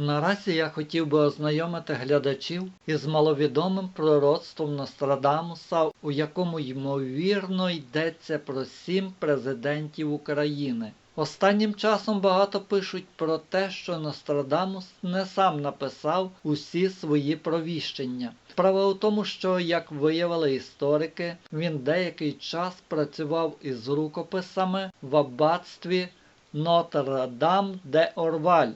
Наразі я хотів би ознайомити глядачів із маловідомим пророцтвом Нострадамуса, у якому ймовірно йдеться про сім президентів України. Останнім часом багато пишуть про те, що Нострадамус не сам написав усі свої провіщення. Справа у тому, що, як виявили історики, він деякий час працював із рукописами в аббатстві Нотр-Дам де Орваль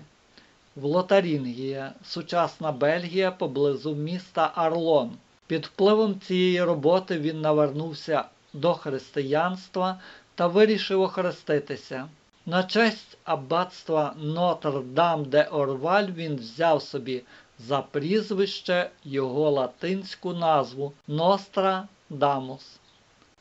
в Лотарінгія, сучасна Бельгія поблизу міста Арлон. Під впливом цієї роботи він навернувся до християнства та вирішив охреститися. На честь аббатства Нотр-Дам де Орваль він взяв собі за прізвище його латинську назву Ностра Дамус.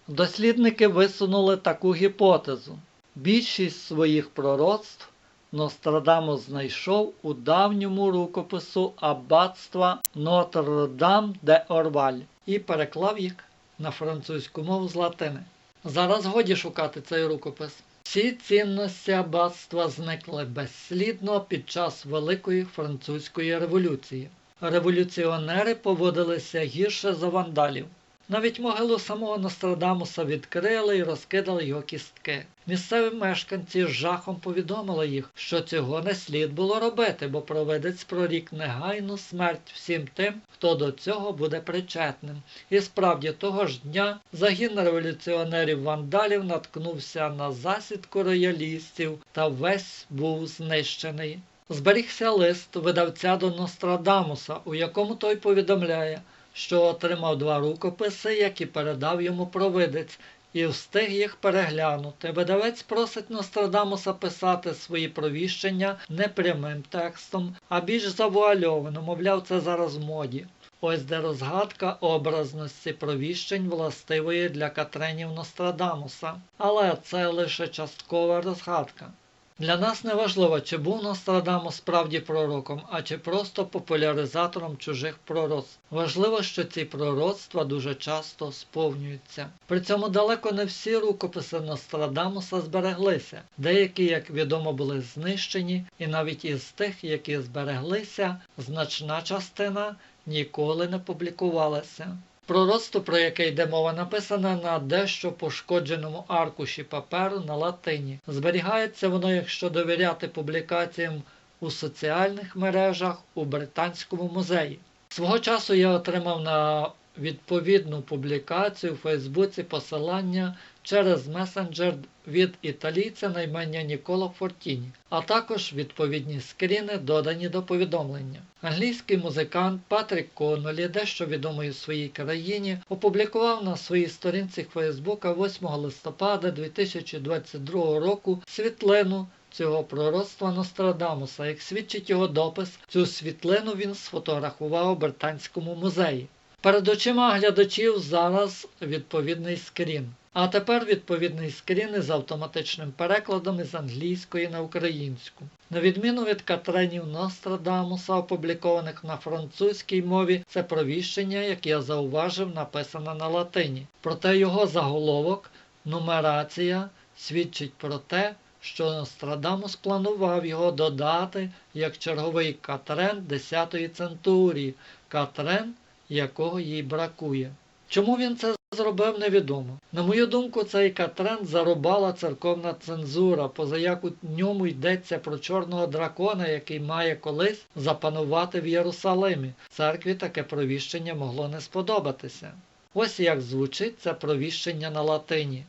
Дослідники висунули таку гіпотезу. Більшість своїх пророцтв Нострадамус знайшов у давньому рукопису аббатства Нотр-Дам де Орваль і переклав їх на французьку мову з латини. Зараз годі шукати цей рукопис. Всі цінності аббатства зникли безслідно під час Великої французької революції. Революціонери поводилися гірше за вандалів. Навіть могилу самого Нострадамуса відкрили і розкидали його кістки. Місцеві мешканці з жахом повідомили їх, що цього не слід було робити, бо провидець прорік негайну смерть всім тим, хто до цього буде причетним. І справді того ж дня загін революціонерів-вандалів наткнувся на засідку роялістів та весь був знищений. Зберігся лист видавця до Нострадамуса, у якому той повідомляє, що отримав два рукописи, які передав йому провидець, і встиг їх переглянути. Видавець просить Нострадамуса писати свої провіщення не прямим текстом, а більш завуальовано, мовляв, це зараз в моді. Ось де розгадка образності провіщень властивої для Катренів Нострадамуса. Але це лише часткова розгадка. Для нас не важливо, чи був Нострадамус справді пророком, а чи просто популяризатором чужих пророцтв. Важливо, що ці пророцтва дуже часто сповнюються. При цьому далеко не всі рукописи Нострадамуса збереглися. Деякі, як відомо, були знищені, і навіть із тих, які збереглися, значна частина ніколи не публікувалася. Пророцтво, про яке йде мова, написане на дещо пошкодженому аркуші паперу на латині. Зберігається воно, якщо довіряти публікаціям у соціальних мережах у Британському музеї. Свого часу я отримав на відповідну публікацію у Фейсбуці посилання через месенджер від італійця на ім'я Нікола Фортіні, а також відповідні скріни, додані до повідомлення. Англійський музикант Патрік Коннолі, дещо відомий у своїй країні, опублікував на своїй сторінці Фейсбука 8 листопада 2022 року світлину. Цього пророцтва Нострадамуса, як свідчить його допис, цю світлину він сфотографував у Британському музеї. Перед очима глядачів зараз відповідний скрін. А тепер відповідний скрін із автоматичним перекладом із англійської на українську. На відміну від Катренів Нострадамуса, опублікованих на французькій мові, це провіщення, як я зауважив, написане на латині. Проте його заголовок, нумерація свідчить про те, що Нострадамус планував його додати як черговий Катрен 10-ї центурії, Катрен, якого їй бракує. Чому він це зробив, невідомо. На мою думку, цей Катрен зарубала церковна цензура, поза як у ньому йдеться про чорного дракона, який має колись запанувати в Єрусалимі. Церкві таке провіщення могло не сподобатися. Ось як звучить це провіщення на латині.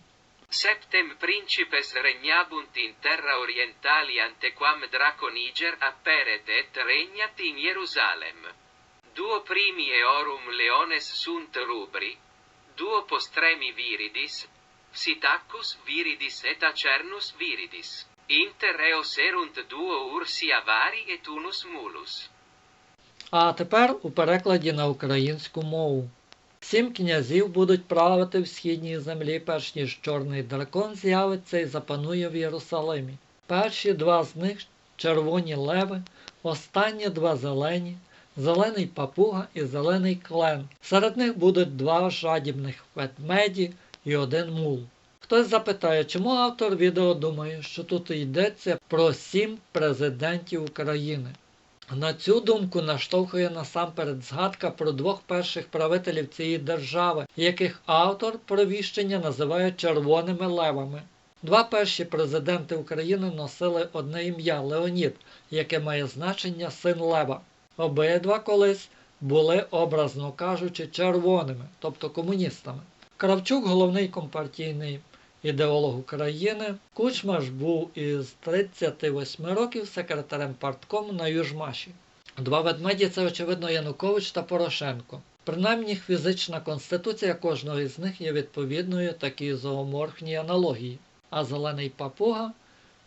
Septem principes regnabunt in terra orientali antequam Draco Niger apperet et regnat in Jerusalem. Duo primi eorum leones sunt rubri, duo postremi viridis, psittacus viridis et acernus viridis. Inter eos erunt duo ursi avari et unus mulus. А тепер у перекладі на українську мову. Сім князів будуть правити в східній землі, перш ніж чорний дракон з'явиться і запанує в Єрусалимі. Перші два з них червоні леви, останні два зелені, зелений папуга і зелений клен. Серед них будуть два жадібних ведмеді і один мул. Хтось запитає, чому автор відео думає, що тут йдеться про сім президентів України. На цю думку наштовхує насамперед згадка про двох перших правителів цієї держави, яких автор провіщення називає червоними левами. Два перші президенти України носили одне ім'я Леонід, яке має значення син Лева. Обидва колись були, образно кажучи, червоними, тобто комуністами. Кравчук, головний компартійний ідеолог України, Кучма ж був із 38 років секретарем парткому на Южмаші. Два ведмеді це, очевидно, Янукович та Порошенко. Принаймні фізична конституція кожного із них є відповідною такій зооморфній аналогії. А зелений папуга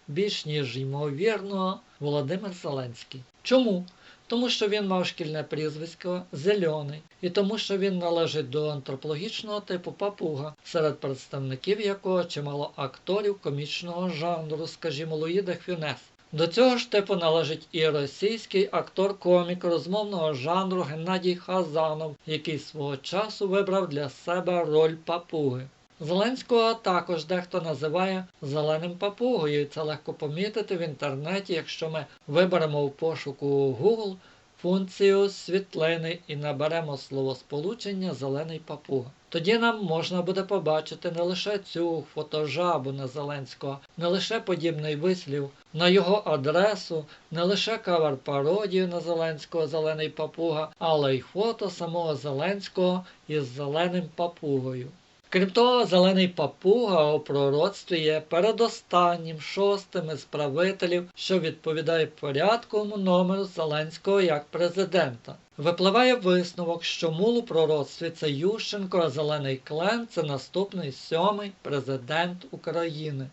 більш ніж ймовірно Володимир Зеленський. Чому? Тому що він мав шкільне прізвисько зелений, і тому, що він належить до антропологічного типу папуга, серед представників якого чимало акторів комічного жанру, скажімо, Луї де Фюнес. До цього ж типу належить і російський актор-комік розмовного жанру Геннадій Хазанов, який свого часу вибрав для себе роль папуги. Зеленського також дехто називає зеленим папугою, це легко помітити в інтернеті, якщо ми виберемо в пошуку Google функцію світлини і наберемо словосполучення зелений папуга. Тоді нам можна буде побачити не лише цю фотожабу на Зеленського, не лише подібний вислів на його адресу, не лише кавер-пародію на Зеленського зелений папуга, але й фото самого Зеленського із зеленим папугою. Крім того, зелений папуга у пророцтві є передостаннім шостим із правителів, що відповідає порядковому номеру Зеленського як президента. Випливає висновок, що мул у пророцтві це Ющенко, а зелений клен це наступний сьомий президент України.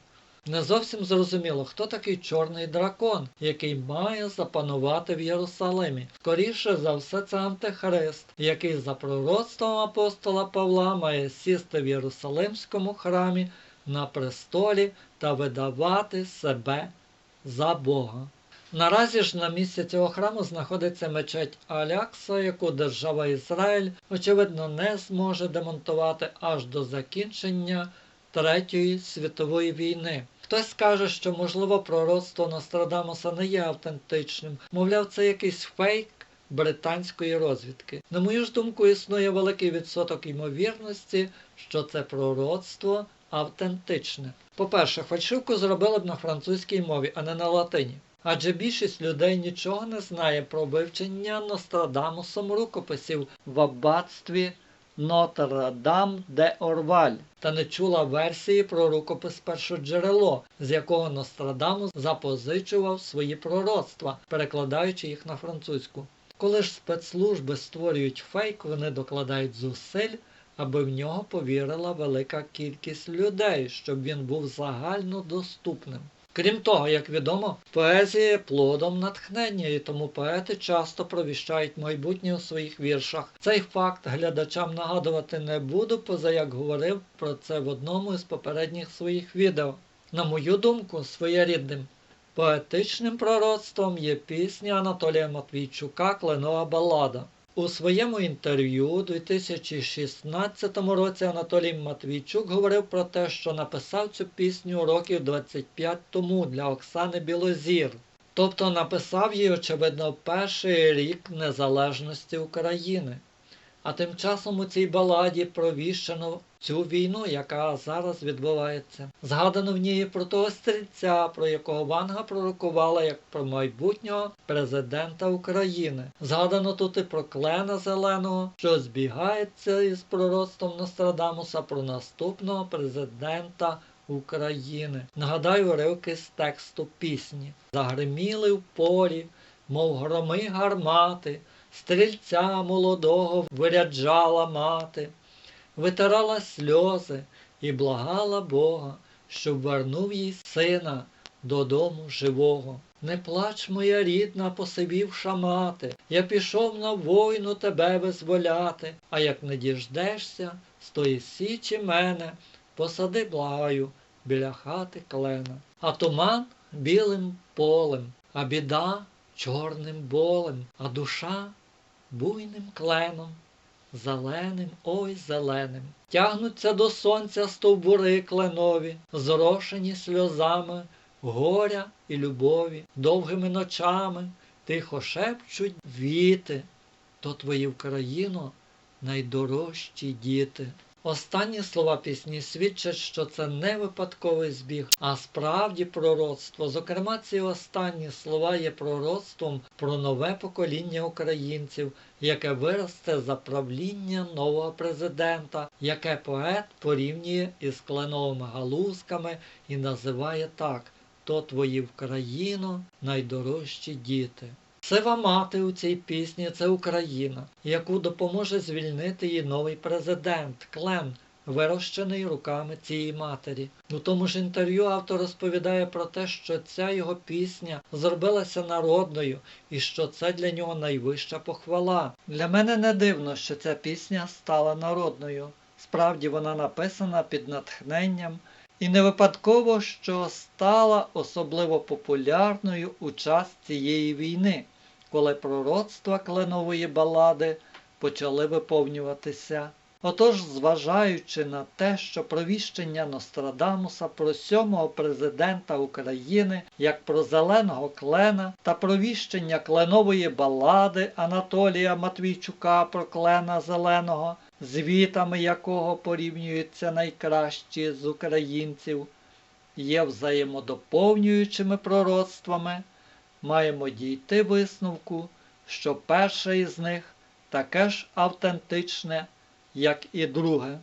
Не зовсім зрозуміло, хто такий чорний дракон, який має запанувати в Єрусалимі. Скоріше за все, це антихрист, який за пророцтвом апостола Павла має сісти в Єрусалимському храмі на престолі та видавати себе за Бога. Наразі ж на місці цього храму знаходиться мечеть Алякса, яку держава Ізраїль, очевидно, не зможе демонтувати аж до закінчення Третьої світової війни. Хтось скаже, що можливо пророцтво Нострадамуса не є автентичним, мовляв, це якийсь фейк британської розвідки. На мою ж думку, існує великий відсоток ймовірності, що це пророцтво автентичне. По-перше, фальшивку зробили б на французькій мові, а не на латині. Адже більшість людей нічого не знає про вивчення Нострадамусом рукописів в аббатстві Нотр-Дам де Орваль та не чула версії про рукопис першоджерело, з якого Нострадамус запозичував свої пророцтва, перекладаючи їх на французьку. Коли ж спецслужби створюють фейк, вони докладають зусиль, аби в нього повірила велика кількість людей, щоб він був загально доступним. Крім того, як відомо, поезія є плодом натхнення, і тому поети часто провіщають майбутнє у своїх віршах. Цей факт глядачам нагадувати не буду, поза як говорив про це в одному із попередніх своїх відео. На мою думку, своєрідним поетичним пророцтвом є пісня Анатолія Матвійчука Кленова балада. У своєму інтерв'ю у 2016 році Анатолій Матвійчук говорив про те, що написав цю пісню років 25 тому для Оксани Білозір. Тобто написав її, очевидно, перший рік незалежності України. А тим часом у цій баладі провіщено цю війну, яка зараз відбувається. Згадано в ній про того стрільця, про якого Ванга пророкувала як про майбутнього президента України. Згадано тут і про клена зеленого, що збігається із пророцтвом Нострадамуса про наступного президента. України. Нагадаю уривки з тексту пісні. Загриміли в полі, мов громи гармати, стрільця молодого виряджала мати, витирала сльози і благала Бога, щоб вернув їй сина додому живого. Не плач, моя рідна, посивівша мати, я пішов на войну тебе визволяти, а як не діждешся з тої січі мене, посади благаю біля хати клена. А туман білим полем, а біда чорним болем, а душа буйним кленом, зеленим, ой зеленим. Тягнуться до сонця стовбури кленові, зрошені сльозами горя і любові, довгими ночами тихо шепчуть віти, то твої Україно найдорожчі діти. Останні слова пісні свідчать, що це не випадковий збіг, а справді пророцтво. Зокрема, ці останні слова є пророцтвом про нове покоління українців, яке виросте за правління нового президента, яке поет порівнює із кленовими галузками і називає так: то твої Вкраїно найдорожчі діти. Сива мати у цій пісні це Україна, яку допоможе звільнити її новий президент Клен, вирощений руками цієї матері. У тому ж інтерв'ю автор розповідає про те, що ця його пісня зробилася народною і що це для нього найвища похвала. Для мене не дивно, що ця пісня стала народною. Справді вона написана під натхненням. І не випадково, що стала особливо популярною у час цієї війни, коли пророцтва кленової балади почали виповнюватися. Отож, зважаючи на те, що провіщення Нострадамуса про сьомого президента України як про зеленого клена та провіщення кленової балади Анатолія Матвійчука про клена зеленого, звітами якого порівнюються найкращі з українців, є взаємодоповнюючими пророцтвами, маємо дійти висновку, що перше із них таке ж автентичне, як і друге.